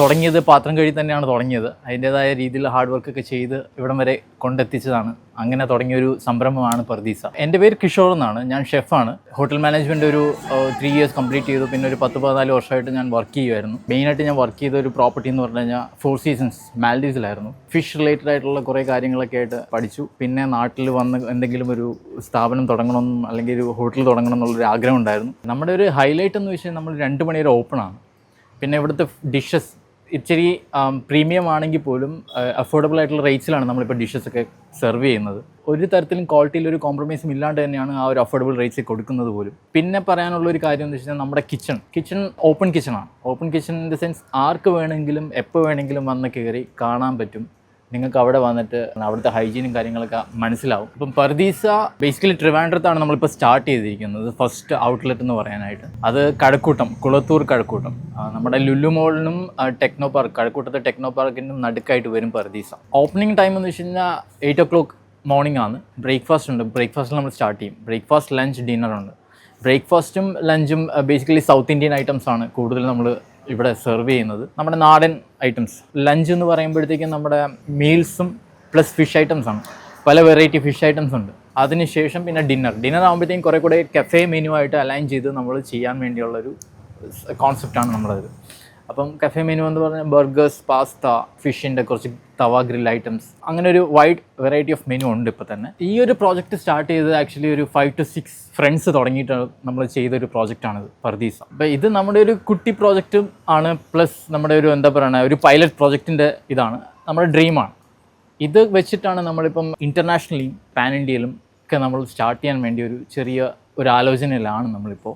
തുടങ്ങിയത് പാത്രം കഴുകി തന്നെയാണ് തുടങ്ങിയത്. അതിന്റെതായ രീതിയിൽ ഹാർഡ് വർക്ക് ഒക്കെ ചെയ്ത് ഇവിടം വരെ കൊണ്ടെത്തിച്ചതാണ്. അങ്ങനെ തുടങ്ങിയൊരു സംരംഭമാണ് പർദീസ. എന്റെ പേര് കിഷോർ എന്നാണ്. ഞാൻ ഷെഫാണ് ഹോട്ടൽ മാനേജ്മെന്റ് ഒരു ത്രീ ഇയേഴ്സ് കംപ്ലീറ്റ് ചെയ്തു. പിന്നെ ഒരു പത്ത് പതിനാല് വർഷമായിട്ട് ഞാൻ വർക്ക് ചെയ്യുമായിരുന്നു മെയിനായിട്ട് ഞാൻ വർക്ക് ചെയ്ത ഒരു പ്രോപ്പർട്ടി എന്ന് പറഞ്ഞു കഴിഞ്ഞാൽ ഫോർ സീസൺസ് മാൽഡീവ്സിലായിരുന്നു. ഫിഷ് റിലേറ്റഡ് ആയിട്ടുള്ള കുറേ കാര്യങ്ങളൊക്കെ ആയിട്ട് പഠിച്ചു. പിന്നെ നാട്ടിൽ വന്ന് എന്തെങ്കിലും ഒരു സ്ഥാപനം തുടങ്ങണം അല്ലെങ്കിൽ ഒരു ഹോട്ടൽ തുടങ്ങണം എന്നുള്ളൊരു ആഗ്രഹം ഉണ്ടായിരുന്നു. നമ്മുടെ ഒരു ഹൈലൈറ്റ് എന്ന് വെച്ചാൽ നമ്മൾ രണ്ട് മണി വരെ ഓപ്പൺ ആണ്. പിന്നെ ഇവിടുത്തെ ഡിഷസ് ഇച്ചിരി പ്രീമിയം ആണെങ്കിൽ പോലും അഫോർഡബിൾ ആയിട്ടുള്ള റേറ്റ്സിലാണ് നമ്മളിപ്പോൾ ഡിഷസ് ഒക്കെ സെർവ് ചെയ്യുന്നത്. ഒരു തരത്തിലും ക്വാളിറ്റിയിൽ ഒരു കോംപ്രമൈസും ഇല്ലാണ്ട് തന്നെയാണ് ആ ഒരു അഫോർഡബിൾ റേറ്റ്സ് കൊടുക്കുന്നത് പോലും. പിന്നെ പറയാനുള്ള ഒരു കാര്യം എന്ന് വെച്ചാൽ നമ്മുടെ kitchen kitchen open കിച്ചണാണ് open kitchen in the sense ആർക്ക് വേണമെങ്കിലും എപ്പോൾ വേണമെങ്കിലും വന്ന് കയറി കാണാൻ പറ്റും. നിങ്ങൾക്ക് അവിടെ വന്നിട്ട് അവിടുത്തെ ഹൈജീനും കാര്യങ്ങളൊക്കെ മനസ്സിലാവും. ഇപ്പം പർദീസ ബേസിക്കലി ട്രിവാൻഡ്രത്താണ് നമ്മളിപ്പോൾ സ്റ്റാർട്ട് ചെയ്തിരിക്കുന്നത്. ഫസ്റ്റ് ഔട്ട്ലെറ്റ് എന്ന് പറയാനായിട്ട്. അത് കഴക്കൂട്ടം കുളത്തൂർ കഴക്കൂട്ടം. നമ്മുടെ ലുലു മോളിനും ടെക്നോ പാർക്ക് കഴക്കൂട്ടത്തെ ടെക്നോ പാർക്കിനും നടുക്കായിട്ട് വരും പർദീസ. ഓപ്പണിംഗ് ടൈം എന്ന് വെച്ച് കഴിഞ്ഞാൽ എയ്റ്റ് ഒ ക്ലോക്ക് മോർണിംഗ് ആണ്. ബ്രേക്ക്ഫാസ്റ്റ് ഉണ്ട്. ബ്രേക്ക്ഫാസ്റ്റിൽ നമ്മൾ സ്റ്റാർട്ട് ചെയ്യും. ബ്രേക്ക്ഫാസ്റ്റ് ലഞ്ച് ഡിന്നർ ഉണ്ട്. ബ്രേക്ക്ഫാസ്റ്റും ലഞ്ചും ബേസിക്കലി സൗത്ത് ഇന്ത്യൻ ഐറ്റംസ് ആണ് കൂടുതൽ നമ്മൾ ഇവിടെ സെർവ് ചെയ്യുന്നത്. നമ്മുടെ നാടൻ ഐറ്റംസ് ലഞ്ച് എന്ന് പറയുമ്പോഴത്തേക്കും നമ്മുടെ മീൽസും പ്ലസ് ഫിഷ് ഐറ്റംസ് ആണ്. പല വെറൈറ്റി ഫിഷ് ഐറ്റംസ് ഉണ്ട്. അതിനുശേഷം പിന്നെ ഡിന്നർ ഡിന്നർ ആകുമ്പോഴത്തേക്കും കുറേ കൂടെ കഫേ മെനു ആയിട്ട് അലൈൻ ചെയ്ത് നമ്മൾ ചെയ്യാൻ വേണ്ടിയുള്ളൊരു കോൺസെപ്റ്റാണ് നമ്മളത് അപ്പം കഫേ മെനു എന്ന് പറഞ്ഞാൽ ബർഗേഴ്സ് പാസ്ത ഫിഷിന്റെ കുറച്ച് തവ ഗ്രിൽ ഐറ്റംസ്. അങ്ങനെ ഒരു വൈഡ് വെറൈറ്റി ഓഫ് മെനു ഉണ്ട് ഇപ്പോൾ തന്നെ. ഈ ഒരു പ്രോജക്റ്റ് സ്റ്റാർട്ട് ചെയ്തത് ആക്ച്വലി ഒരു ഫൈവ് ടു സിക്സ് ഫ്രണ്ട്സ് തുടങ്ങിയിട്ട് നമ്മൾ ചെയ്തൊരു പ്രോജക്റ്റാണിത് പർദീസ. അപ്പോൾ ഇത് നമ്മുടെ ഒരു കുട്ടി പ്രോജക്റ്റും ആണ് പ്ലസ് നമ്മുടെ ഒരു എന്താ പറയുക ഒരു പൈലറ്റ് പ്രോജക്റ്റിന്റെ ഇതാണ് നമ്മുടെ ഡ്രീമാണ് ഇത് വെച്ചിട്ടാണ് നമ്മളിപ്പം ഇന്റർനാഷണലിയും പാൻ ഇന്ത്യയിലും ഒക്കെ നമ്മൾ സ്റ്റാർട്ട് ചെയ്യാൻ വേണ്ടി ഒരു ചെറിയ ഒരു ആലോചനയിലാണ് നമ്മളിപ്പോൾ